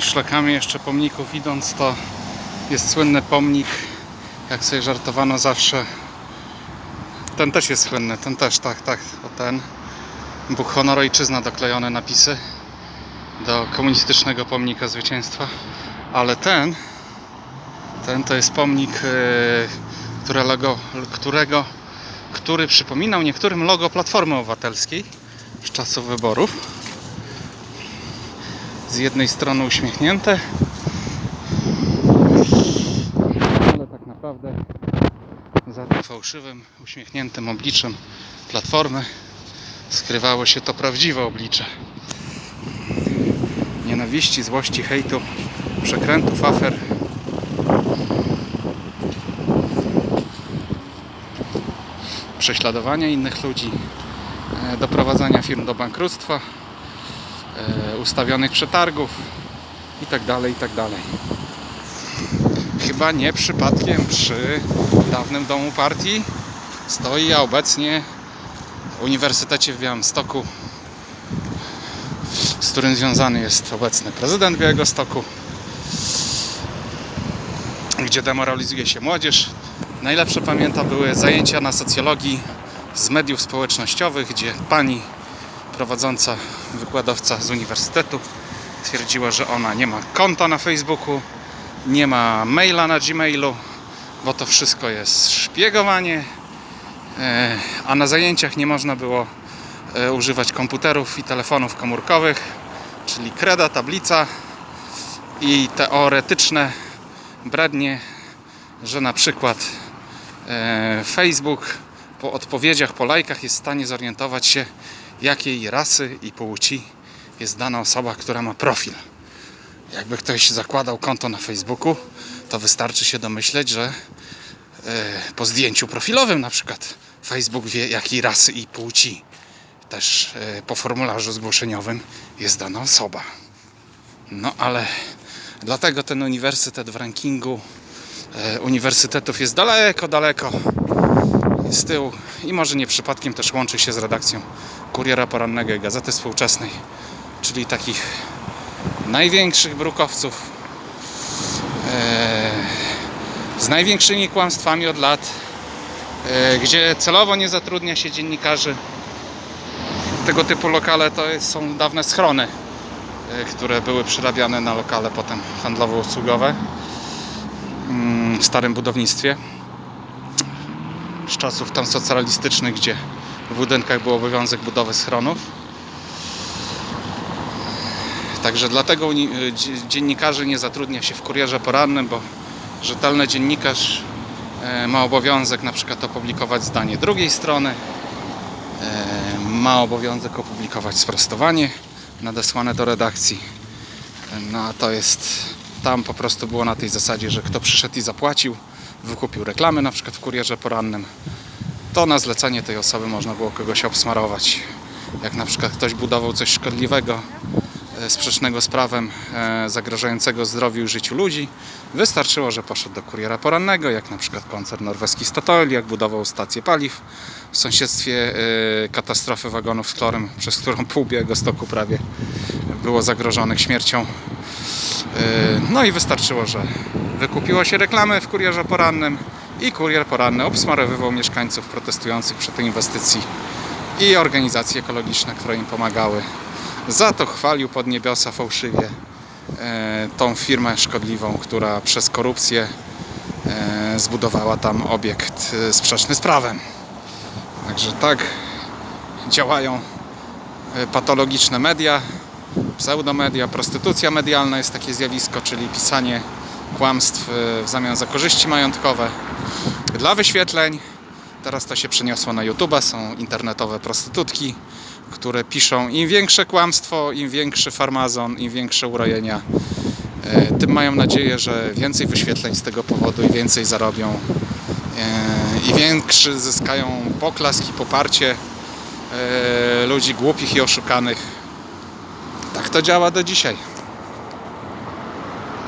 Szlakami jeszcze pomników idąc, to jest słynny pomnik, jak sobie żartowano zawsze. Ten też jest słynny, ten też, tak, tak, o ten. Bóg, honor, ojczyzna, doklejone napisy do komunistycznego pomnika zwycięstwa. Ale ten, ten to jest pomnik, e, którego, którego, który przypominał niektórym logo Platformy Obywatelskiej z czasów wyborów. Z jednej strony uśmiechnięte, ale tak naprawdę za tym fałszywym, uśmiechniętym obliczem Platformy skrywało się to prawdziwe oblicze. Nienawiści, złości, hejtu, przekrętów, afer. Prześladowania innych ludzi, e, doprowadzania firm do bankructwa, ustawionych przetargów itd. itd. Chyba nie przypadkiem przy dawnym domu partii stoi, a obecnie Uniwersytecie w Białymstoku z którym związany jest obecny prezydent Białegostoku, gdzie demoralizuje się młodzież. Najlepsze pamięta były zajęcia na socjologii z mediów społecznościowych, gdzie pani prowadząca wykładowca z uniwersytetu twierdziła, że ona nie ma konta na Facebooku, nie ma maila na Gmailu, bo to wszystko jest szpiegowanie, e, a na zajęciach nie można było e, używać komputerów i telefonów komórkowych, czyli kreda, tablica i teoretyczne brednie, że na przykład e, Facebook po odpowiedziach, po lajkach jest w stanie zorientować się, jakiej rasy i płci jest dana osoba, która ma profil. Jakby ktoś zakładał konto na Facebooku, to wystarczy się domyśleć, że e, po zdjęciu profilowym na przykład Facebook wie, jakiej rasy i płci też e, po formularzu zgłoszeniowym jest dana osoba. No ale dlatego ten uniwersytet w rankingu e, uniwersytetów jest daleko, daleko z tyłu i może nie przypadkiem też łączy się z redakcją Kuriera Porannego i Gazety Współczesnej, czyli takich największych brukowców e, z największymi kłamstwami od lat, e, gdzie celowo nie zatrudnia się dziennikarzy. Tego typu lokale to są dawne schrony, e, które były przyrabiane na lokale potem handlowo-usługowe mm, w starym budownictwie z czasów tam socjalistycznych, gdzie w budynkach był obowiązek budowy schronów. Także dlatego dzie- dziennikarzy nie zatrudnia się w kurierze porannym, bo rzetelny dziennikarz e, ma obowiązek na przykład opublikować zdanie drugiej strony, e, ma obowiązek opublikować sprostowanie nadesłane do redakcji. No a to jest tam po prostu było na tej zasadzie, że kto przyszedł i zapłacił, wykupił reklamy na przykład w kurierze porannym, to na zlecenie tej osoby można było kogoś obsmarować. Jak na przykład ktoś budował coś szkodliwego, e, sprzecznego z prawem, e, zagrażającego zdrowiu i życiu ludzi, wystarczyło, że poszedł do kuriera porannego, jak na przykład koncern norweski Statoil, jak budował stację paliw w sąsiedztwie e, katastrofy wagonów z chlorem, przez którą pół Białegostoku prawie było zagrożonych śmiercią. E, No i wystarczyło, że wykupiło się reklamy w kurierze porannym i kurier poranny obsmarowywał mieszkańców protestujących przed inwestycji i organizacje ekologiczne, które im pomagały. Za to chwalił pod niebiosa fałszywie e, tą firmę szkodliwą, która przez korupcję e, zbudowała tam obiekt sprzeczny z prawem. Także tak działają patologiczne media, pseudomedia, prostytucja medialna jest takie zjawisko, czyli pisanie kłamstw e, w zamian za korzyści majątkowe dla wyświetleń. Teraz to się przeniosło na YouTube, są internetowe prostytutki, które piszą im większe kłamstwo, im większy farmazon, im większe urojenia, e, tym mają nadzieję, że więcej wyświetleń z tego powodu i więcej zarobią e, i większy zyskają poklask i poparcie ludzi głupich i oszukanych. Tak to działa do dzisiaj.